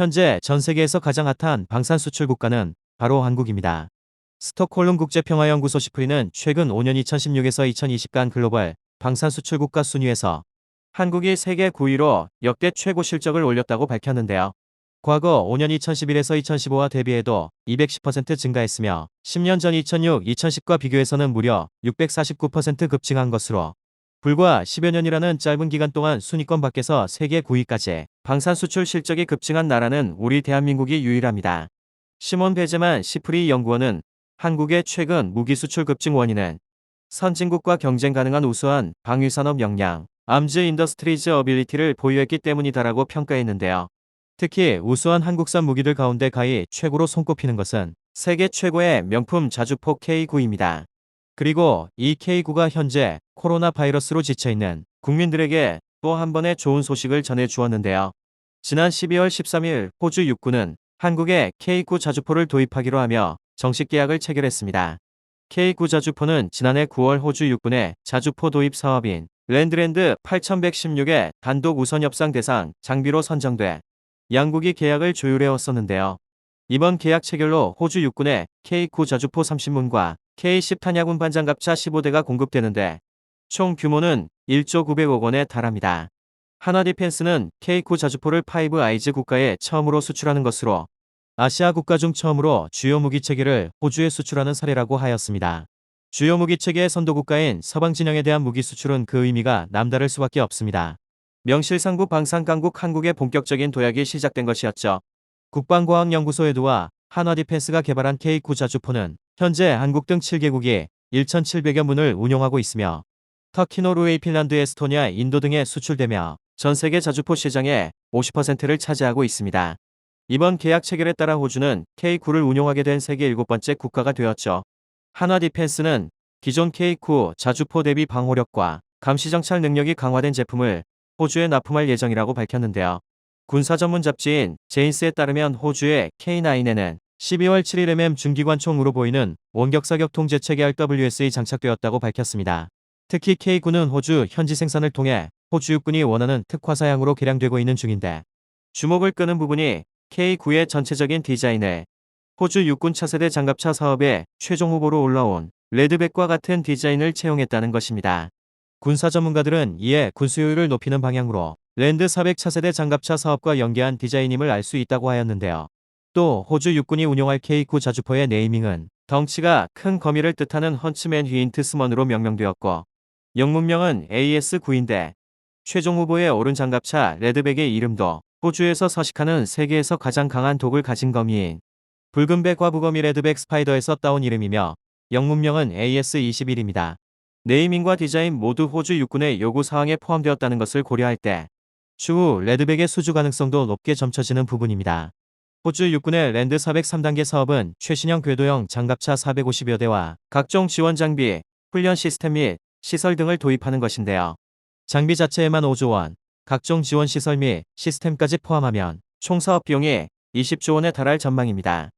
현재 전 세계에서 가장 핫한 방산 수출 국가는 바로 한국입니다. 스톡홀름 국제평화연구소 시프리는 최근 5년 2016에서 2020간 글로벌 방산 수출 국가 순위에서 한국이 세계 9위로 역대 최고 실적을 올렸다고 밝혔는데요. 과거 5년 2011에서 2015와 대비해도 210% 증가했으며 10년 전 2006, 2010과 비교해서는 무려 649% 급증한 것으로 불과 10여 년이라는 짧은 기간 동안 순위권 밖에서 세계 9위까지 방산 수출 실적이 급증한 나라는 우리 대한민국이 유일합니다. 시몬 베제만 시프리 연구원은 한국의 최근 무기 수출 급증 원인은 선진국과 경쟁 가능한 우수한 방위산업 역량, 암즈 인더스트리즈 어빌리티를 보유했기 때문이다라고 평가했는데요. 특히 우수한 한국산 무기들 가운데 가히 최고로 손꼽히는 것은 세계 최고의 명품 자주포 K9입니다. 그리고 이 K9가 현재 코로나 바이러스로 지쳐있는 국민들에게 또 한 번의 좋은 소식을 전해 주었는데요. 지난 12월 13일 호주 육군은 한국에 K9 자주포를 도입하기로 하며 정식 계약을 체결했습니다. K9 자주포는 지난해 9월 호주 육군의 자주포 도입 사업인 랜드랜드 8116의 단독 우선 협상 대상 장비로 선정돼 양국이 계약을 조율해왔었는데요. 이번 계약 체결로 호주 육군에 K9 자주포 30문과 K10 탄약 운 반 장갑차 15대가 공급되는데 총 규모는 1조 900억 원에 달합니다. 하나 디펜스는 K9 자주포를 파이브 아이즈 국가에 처음으로 수출하는 것으로 아시아 국가 중 처음으로 주요 무기 체계를 호주에 수출하는 사례라고 하였습니다. 주요 무기 체계의 선도 국가인 서방 진영에 대한 무기 수출은 그 의미가 남다를 수밖에 없습니다. 명실상부 방산 강국 한국의 본격적인 도약이 시작된 것이었죠. 국방과학연구소에도와 한화디펜스가 개발한 K9 자주포는 현재 한국 등 7개국이 1,700여 문을 운용하고 있으며 터키, 노르웨이, 핀란드, 에스토니아, 인도 등에 수출되며 전 세계 자주포 시장의 50%를 차지하고 있습니다. 이번 계약 체결에 따라 호주는 K9를 운용하게 된 세계 일곱 번째 국가가 되었죠. 한화디펜스는 기존 K9 자주포 대비 방호력과 감시정찰 능력이 강화된 제품을 호주에 납품할 예정이라고 밝혔는데요. 군사 전문 잡지인 제인스에 따르면 호주의 K9에는 12월 7일 MM 중기관총으로 보이는 원격사격 통제 체계 RWS에 장착되었다고 밝혔습니다. 특히 K9는 호주 현지 생산을 통해 호주 육군이 원하는 특화 사양으로 개량되고 있는 중인데 주목을 끄는 부분이 K9의 전체적인 디자인을 호주 육군 차세대 장갑차 사업의 최종 후보로 올라온 레드백과 같은 디자인을 채용했다는 것입니다. 군사 전문가들은 이에 군수효율을 높이는 방향으로 랜드 400 차세대 장갑차 사업과 연계한 디자인임을 알 수 있다고 하였는데요. 또 호주 육군이 운용할 K9 자주포의 네이밍은 덩치가 큰 거미를 뜻하는 헌츠맨 휘인트스먼으로 명명되었고 영문명은 AS9인데 최종 후보에 오른 장갑차 레드백의 이름도 호주에서 서식하는 세계에서 가장 강한 독을 가진 거미인 붉은백 과부거미 레드백 스파이더에서 따온 이름이며 영문명은 AS21입니다. 네이밍과 디자인 모두 호주 육군의 요구 사항에 포함되었다는 것을 고려할 때 추후 레드백의 수주 가능성도 높게 점쳐지는 부분입니다. 호주 육군의 랜드 403단계 사업은 최신형 궤도형 장갑차 450여 대와 각종 지원 장비, 훈련 시스템 및 시설 등을 도입하는 것인데요. 장비 자체에만 5조 원, 각종 지원 시설 및 시스템까지 포함하면 총 사업 비용이 20조 원에 달할 전망입니다.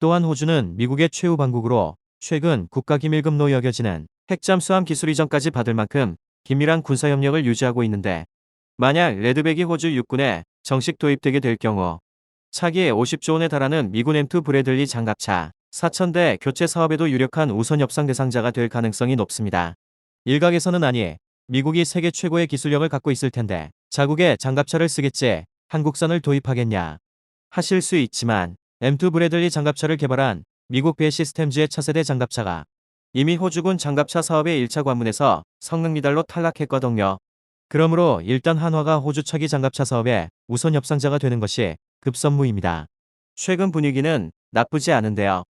또한 호주는 미국의 최후 방국으로 최근 국가기밀금로 여겨지는 핵잠수함 기술 이전까지 받을 만큼 긴밀한 군사협력을 유지하고 있는데 만약 레드백이 호주 육군에 정식 도입되게 될 경우 차기 50조 원에 달하는 미군 M2 브래들리 장갑차 4,000대 교체 사업에도 유력한 우선 협상 대상자가 될 가능성이 높습니다. 일각에서는 아니, 미국이 세계 최고의 기술력을 갖고 있을 텐데 자국의 장갑차를 쓰겠지 한국산을 도입하겠냐 하실 수 있지만 M2 브래들리 장갑차를 개발한 미국 배 시스템즈의 차세대 장갑차가 이미 호주군 장갑차 사업의 1차 관문에서 성능 미달로 탈락했거든요. 그러므로 일단 한화가 호주 차기 장갑차 사업의 우선 협상자가 되는 것이 급선무입니다. 최근 분위기는 나쁘지 않은데요.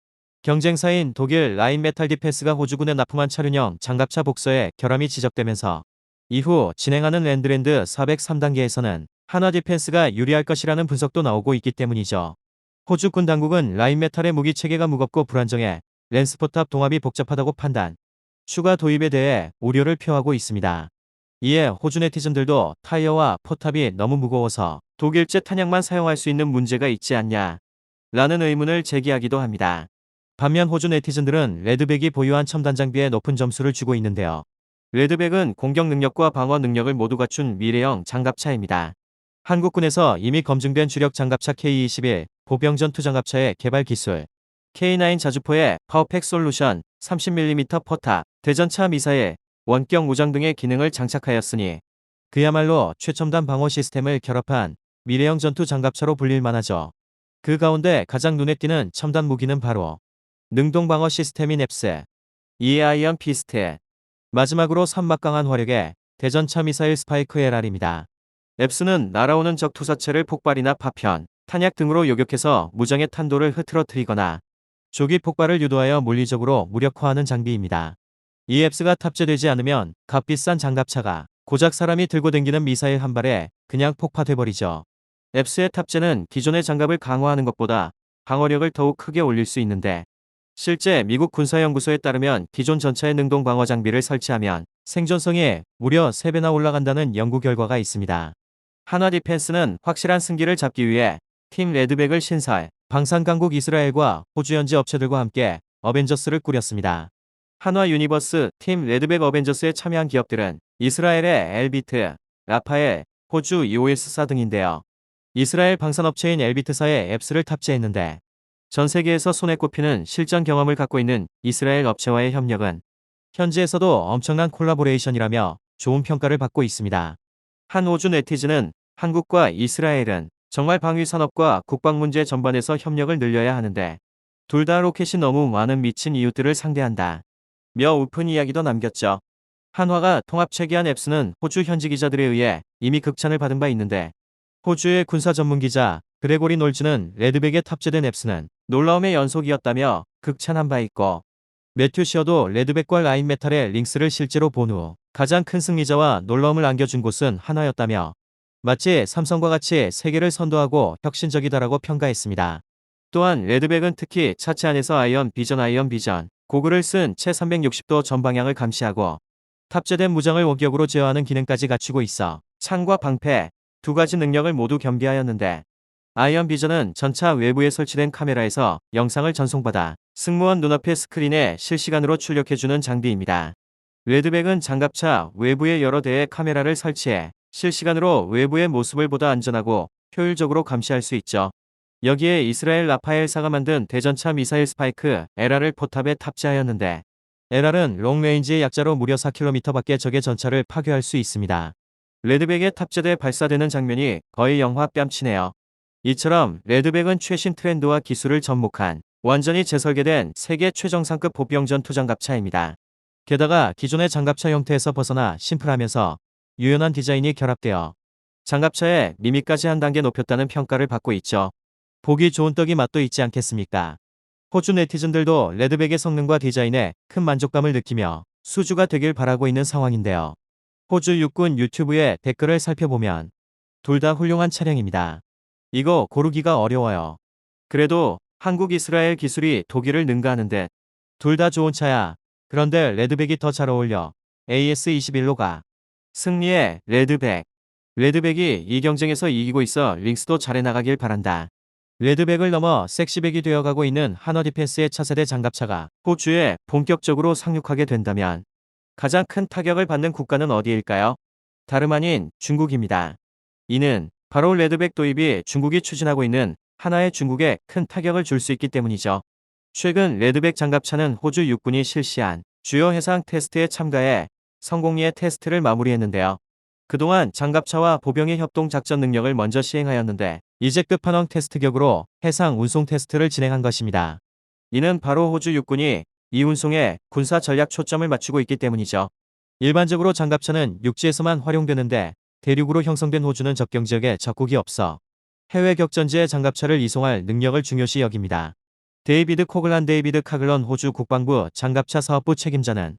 경쟁사인 독일 라인 메탈 디펜스가 호주군에 납품한 차륜형 장갑차 복서에 결함이 지적되면서 이후 진행하는 랜드랜드 403단계에서는 한화 디펜스가 유리할 것이라는 분석도 나오고 있기 때문이죠. 호주군 당국은 라인 메탈의 무기 체계가 무겁고 불안정해 랜스포탑 동합이 복잡하다고 판단, 추가 도입에 대해 우려를 표하고 있습니다. 이에 호주 네티즌들도 타이어와 포탑이 너무 무거워서 독일제 탄약만 사용할 수 있는 문제가 있지 않냐 라는 의문을 제기하기도 합니다. 반면 호주 네티즌들은 레드백이 보유한 첨단 장비에 높은 점수를 주고 있는데요. 레드백은 공격 능력과 방어 능력을 모두 갖춘 미래형 장갑차입니다. 한국군에서 이미 검증된 주력 장갑차 K-21 보병 전투 장갑차의 개발 기술, K9 자주포의 파워팩 솔루션 30mm 포탑, 대전차 미사일, 원격 무장 등의 기능을 장착하였으니 그야말로 최첨단 방어 시스템을 결합한 미래형 전투 장갑차로 불릴 만 하죠. 그 가운데 가장 눈에 띄는 첨단 무기는 바로 능동 방어 시스템인 앱스, 이아이언 피스트, 마지막으로 선막강한 화력의 대전차 미사일 스파이크 LR입니다. 앱스는 날아오는 적 투사체를 폭발이나 파편, 탄약 등으로 요격해서 무장의 탄도를 흐트러뜨리거나 조기 폭발을 유도하여 물리적으로 무력화하는 장비입니다. 이 앱스가 탑재되지 않으면 값비싼 장갑차가 고작 사람이 들고 댕기는 미사일 한 발에 그냥 폭파돼버리죠. 앱스의 탑재는 기존의 장갑을 강화하는 것보다 방어력을 더욱 크게 올릴 수 있는데 실제 미국 군사연구소에 따르면 기존 전차의 능동 방어 장비를 설치하면 생존성이 무려 3배나 올라간다는 연구 결과가 있습니다. 한화 디펜스는 확실한 승기를 잡기 위해 팀 레드백을 신설, 방산강국 이스라엘과 호주 현지 업체들과 함께 어벤져스를 꾸렸습니다. 한화 유니버스 팀 레드백 어벤져스에 참여한 기업들은 이스라엘의 엘비트, 라파엘, 호주 이오일스사 등인데요. 이스라엘 방산업체인 엘비트사에 앱스를 탑재했는데 전 세계에서 손에 꼽히는 실전 경험을 갖고 있는 이스라엘 업체와의 협력은 현지에서도 엄청난 콜라보레이션이라며 좋은 평가를 받고 있습니다. 한 호주 네티즌은 한국과 이스라엘은 정말 방위 산업과 국방 문제 전반에서 협력을 늘려야 하는데 둘 다 로켓이 너무 많은 미친 이웃들을 상대한다. 며 우픈 이야기도 남겼죠. 한화가 통합 체계한 앱스는 호주 현지 기자들에 의해 이미 극찬을 받은 바 있는데 호주의 군사 전문 기자 그레고리 놀즈는 레드백에 탑재된 앱스는 놀라움의 연속이었다며 극찬한 바 있고 매튜 시어도 레드백과 라인 메탈의 링스를 실제로 본 후 가장 큰 승리자와 놀라움을 안겨준 곳은 하나였다며 마치 삼성과 같이 세계를 선도하고 혁신적이다라고 평가했습니다. 또한 레드백은 특히 차체 안에서 아이언 비전 아이언 비전 고글을 쓴 채 360도 전 방향을 감시하고 탑재된 무장을 원격으로 제어하는 기능까지 갖추고 있어 창과 방패 두 가지 능력을 모두 겸비하였는데 아이언 비전은 전차 외부에 설치된 카메라에서 영상을 전송받아 승무원 눈앞의 스크린에 실시간으로 출력해주는 장비입니다. 레드백은 장갑차 외부에 여러 대의 카메라를 설치해 실시간으로 외부의 모습을 보다 안전하고 효율적으로 감시할 수 있죠. 여기에 이스라엘 라파엘사가 만든 대전차 미사일 스파이크 LR을 포탑에 탑재하였는데 LR은 롱레인지의 약자로 무려 4km밖에 적의 전차를 파괴할 수 있습니다. 레드백에 탑재돼 발사되는 장면이 거의 영화 뺨치네요. 이처럼 레드백은 최신 트렌드와 기술을 접목한 완전히 재설계된 세계 최정상급 보병 전 투 장갑차입니다. 게다가 기존의 장갑차 형태에서 벗어나 심플하면서 유연한 디자인이 결합되어 장갑차의 미미까지 한 단계 높였다는 평가를 받고 있죠. 보기 좋은 떡이 맛도 있지 않겠습니까? 호주 네티즌들도 레드백의 성능과 디자인에 큰 만족감을 느끼며 수주가 되길 바라고 있는 상황인데요. 호주 육군 유튜브의 댓글을 살펴보면 둘 다 훌륭한 차량입니다. 이거 고르기가 어려워요. 그래도 한국 이스라엘 기술이 독일을 능가하는데 둘다 좋은 차야. 그런데 레드백이 더 잘 어울려. AS21로 가. 승리의 레드백. 레드백이 이 경쟁에서 이기고 있어 링스도 잘해 나가길 바란다. 레드백을 넘어 섹시백이 되어가고 있는 한화 디펜스의 차세대 장갑차가 호주에 본격적으로 상륙하게 된다면 가장 큰 타격을 받는 국가는 어디일까요? 다름 아닌 중국입니다. 이는 바로 레드백 도입이 중국이 추진하고 있는 하나의 중국에 큰 타격을 줄 수 있기 때문이죠. 최근 레드백 장갑차는 호주 육군이 실시한 주요 해상 테스트에 참가해 성공리의 테스트를 마무리했는데요. 그동안 장갑차와 보병의 협동 작전 능력을 먼저 시행하였는데 이제 끝판왕 테스트 격으로 해상 운송 테스트를 진행한 것입니다. 이는 바로 호주 육군이 이 운송에 군사 전략 초점을 맞추고 있기 때문이죠. 일반적으로 장갑차는 육지에서만 활용되는데 대륙으로 형성된 호주는 접경 지역에 적국이 없어 해외 격전지에 장갑차를 이송할 능력을 중요시 여깁니다. 데이비드 코글란 데이비드 카글런 호주 국방부 장갑차 사업부 책임자는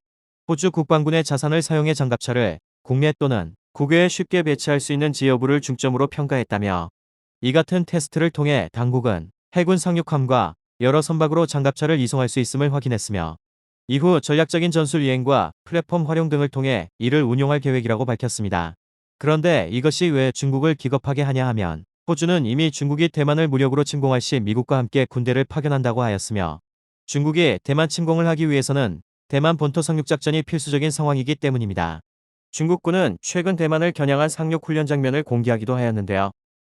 호주 국방군의 자산을 사용해 장갑차를 국내 또는 국외에 쉽게 배치할 수 있는 지 여부를 중점으로 평가했다며 이 같은 테스트를 통해 당국은 해군 상륙함과 여러 선박으로 장갑차를 이송할 수 있음을 확인했으며 이후 전략적인 전술 이행과 플랫폼 활용 등을 통해 이를 운용할 계획이라고 밝혔습니다. 그런데 이것이 왜 중국을 기겁하게 하냐 하면 호주는 이미 중국이 대만을 무력으로 침공할 시 미국과 함께 군대를 파견한다고 하였으며 중국이 대만 침공을 하기 위해서는 대만 본토 상륙작전이 필수적인 상황이기 때문입니다. 중국군은 최근 대만을 겨냥한 상륙 훈련 장면을 공개하기도 하였는데요.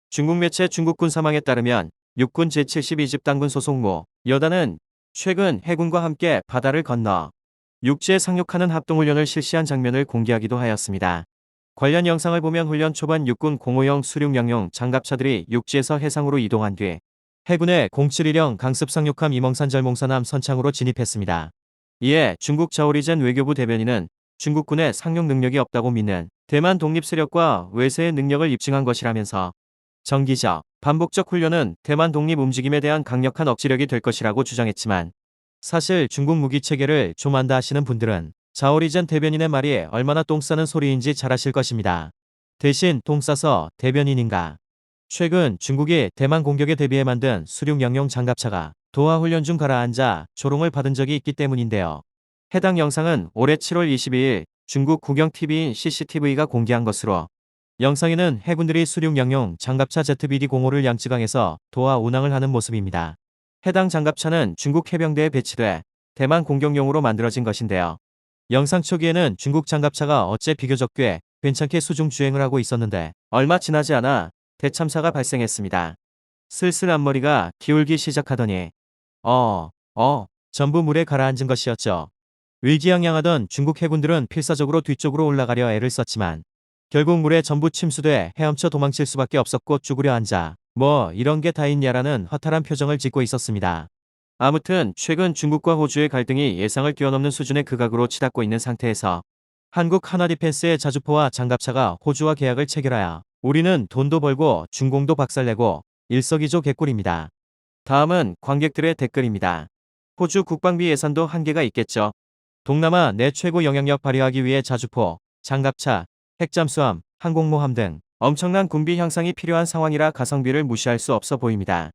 중국 매체 중국군 사망에 따르면 육군 제72집단군 소속 모 여단은 최근 해군과 함께 바다를 건너 육지에 상륙하는 합동훈련을 실시한 장면을 공개하기도 하였습니다. 관련 영상을 보면 훈련 초반 육군 05형 수륙양용 장갑차들이 육지에서 해상으로 이동한 뒤 해군의 071형 강습 상륙함 이멍산 절몽산함 선창으로 진입했습니다. 이에 중국 자오리젠 외교부 대변인은 중국군의 상륙 능력이 없다고 믿는 대만 독립 세력과 외세의 능력을 입증한 것이라면서 정기적, 반복적 훈련은 대만 독립 움직임에 대한 강력한 억지력이 될 것이라고 주장했지만 사실 중국 무기 체계를 좀 안다 하시는 분들은 자오리젠 대변인의 말이 얼마나 똥 싸는 소리인지 잘 아실 것입니다. 대신 똥 싸서 대변인인가? 최근 중국이 대만 공격에 대비해 만든 수륙 양용 장갑차가 도하 훈련 중 가라앉아 조롱을 받은 적이 있기 때문인데요. 해당 영상은 올해 7월 22일 중국 국영 TV인 CCTV가 공개한 것으로 영상에는 해군들이 수륙 양용 장갑차 ZBD-05를 양쯔강에서 도하 운항을 하는 모습입니다. 해당 장갑차는 중국 해병대에 배치돼 대만 공격용으로 만들어진 것인데요. 영상 초기에는 중국 장갑차가 어째 비교적 꽤 괜찮게 수중 주행을 하고 있었는데 얼마 지나지 않아 대참사가 발생했습니다. 슬슬 앞머리가 기울기 시작하더니 어, 어, 전부 물에 가라앉은 것이었죠. 의기양양하던 중국 해군들은 필사적으로 뒤쪽으로 올라가려 애를 썼지만 결국 물에 전부 침수돼 헤엄쳐 도망칠 수밖에 없었고 쭈그려 앉아 뭐 이런 게 다 있냐라는 허탈한 표정을 짓고 있었습니다. 아무튼 최근 중국과 호주의 갈등이 예상을 뛰어넘는 수준의 극악으로 치닫고 있는 상태에서 한국 하나디펜스의 자주포와 장갑차가 호주와 계약을 체결하여 우리는 돈도 벌고 중공도 박살내고 일석이조 개꿀입니다. 다음은 관객들의 댓글입니다. 호주 국방비 예산도 한계가 있겠죠. 동남아 내 최고 영향력 발휘하기 위해 자주포, 장갑차, 핵잠수함, 항공모함 등 엄청난 군비 향상이 필요한 상황이라 가성비를 무시할 수 없어 보입니다.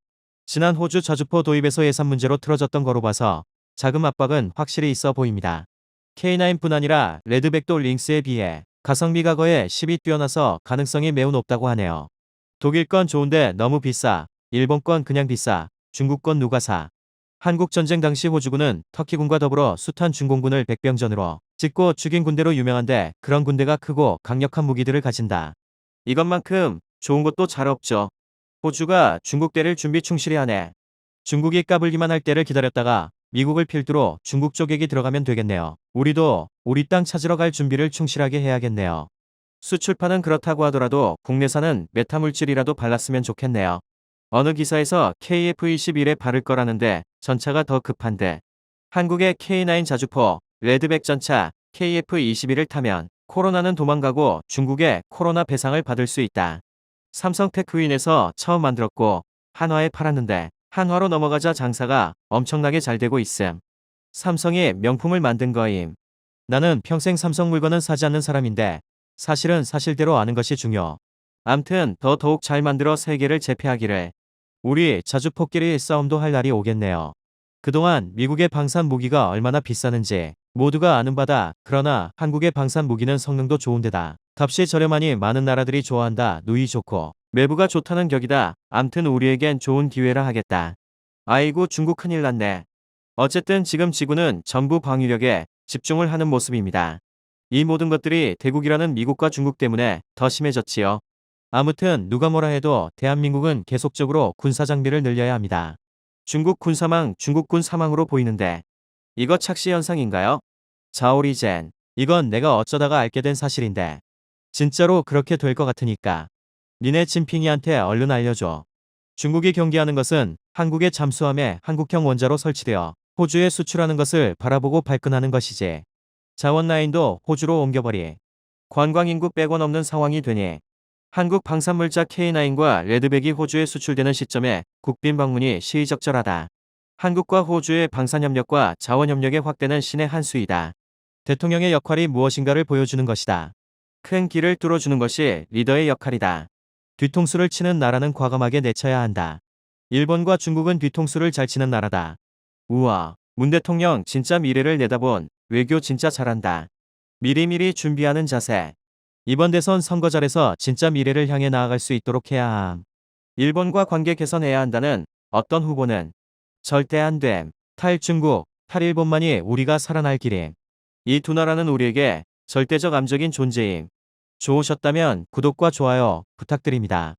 지난 호주 자주포 도입에서 예산 문제로 틀어졌던 거로 봐서 자금 압박은 확실히 있어 보입니다. K9뿐 아니라 레드백도 링스에 비해 가성비가 거의 10이 뛰어나서 가능성이 매우 높다고 하네요. 독일 건 좋은데 너무 비싸. 일본 건 그냥 비싸. 중국 건 누가 사. 한국 전쟁 당시 호주군은 터키군과 더불어 숱한 중공군을 백병전으로 짓고 죽인 군대로 유명한데 그런 군대가 크고 강력한 무기들을 가진다. 이것만큼 좋은 것도 잘 없죠. 호주가 중국 때를 준비 충실히 하네. 중국이 까불기만 할 때를 기다렸다가 미국을 필두로 중국 쪽에게 들어가면 되겠네요. 우리도 우리 땅 찾으러 갈 준비를 충실하게 해야겠네요. 수출파는 그렇다고 하더라도 국내산은 메타물질이라도 발랐으면 좋겠네요. 어느 기사에서 KF-21에 바를 거라는데 전차가 더 급한데 한국의 K9 자주포, 레드백 전차 KF-21을 타면 코로나는 도망가고 중국의 코로나 배상을 받을 수 있다. 삼성 테크윈에서 처음 만들었고 한화에 팔았는데 한화로 넘어가자 장사가 엄청나게 잘 되고 있음. 삼성이 명품을 만든 거임. 나는 평생 삼성 물건은 사지 않는 사람인데 사실은 사실대로 아는 것이 중요. 암튼 더 더욱 잘 만들어 세계를 제패하기를. 우리 자주 폭끼리 싸움도 할 날이 오겠네요. 그동안 미국의 방산 무기가 얼마나 비싸는지 모두가 아는 바다. 그러나 한국의 방산 무기는 성능도 좋은데다 값이 저렴하니 많은 나라들이 좋아한다. 누이 좋고 매부가 좋다는 격이다. 암튼 우리에겐 좋은 기회라 하겠다. 아이고 중국 큰일 났네. 어쨌든 지금 지구는 전부 방위력에 집중을 하는 모습입니다. 이 모든 것들이 대국이라는 미국과 중국 때문에 더 심해졌지요. 아무튼 누가 뭐라 해도 대한민국은 계속적으로 군사 장비를 늘려야 합니다. 중국 군 사망 중국군 사망으로 보이는데 이거 착시 현상인가요? 자오리젠 이건 내가 어쩌다가 알게 된 사실인데 진짜로 그렇게 될 것 같으니까 니네 진핑이한테 얼른 알려줘. 중국이 경계하는 것은 한국의 잠수함에 한국형 원자로 설치되어 호주에 수출하는 것을 바라보고 발끈하는 것이지. 자원 라인도 호주로 옮겨버리. 관광인구 빼곤 없는 상황이 되니 한국 방산물자 K9과 레드백이 호주에 수출되는 시점에 국빈 방문이 시의적절하다. 한국과 호주의 방산협력과 자원협력의 확대는 신의 한 수이다. 대통령의 역할이 무엇인가를 보여주는 것이다. 큰 길을 뚫어주는 것이 리더의 역할이다. 뒤통수를 치는 나라는 과감하게 내쳐야 한다. 일본과 중국은 뒤통수를 잘 치는 나라다. 우와, 문 대통령 진짜 미래를 내다본 외교 진짜 잘한다. 미리미리 준비하는 자세. 이번 대선 선거 잘해서 진짜 미래를 향해 나아갈 수 있도록 해야 함. 일본과 관계 개선해야 한다는 어떤 후보는 절대 안 됨. 탈 중국, 탈 일본만이 우리가 살아날 길임. 이 두 나라는 우리에게 절대적 암적인 존재임. 좋으셨다면 구독과 좋아요 부탁드립니다.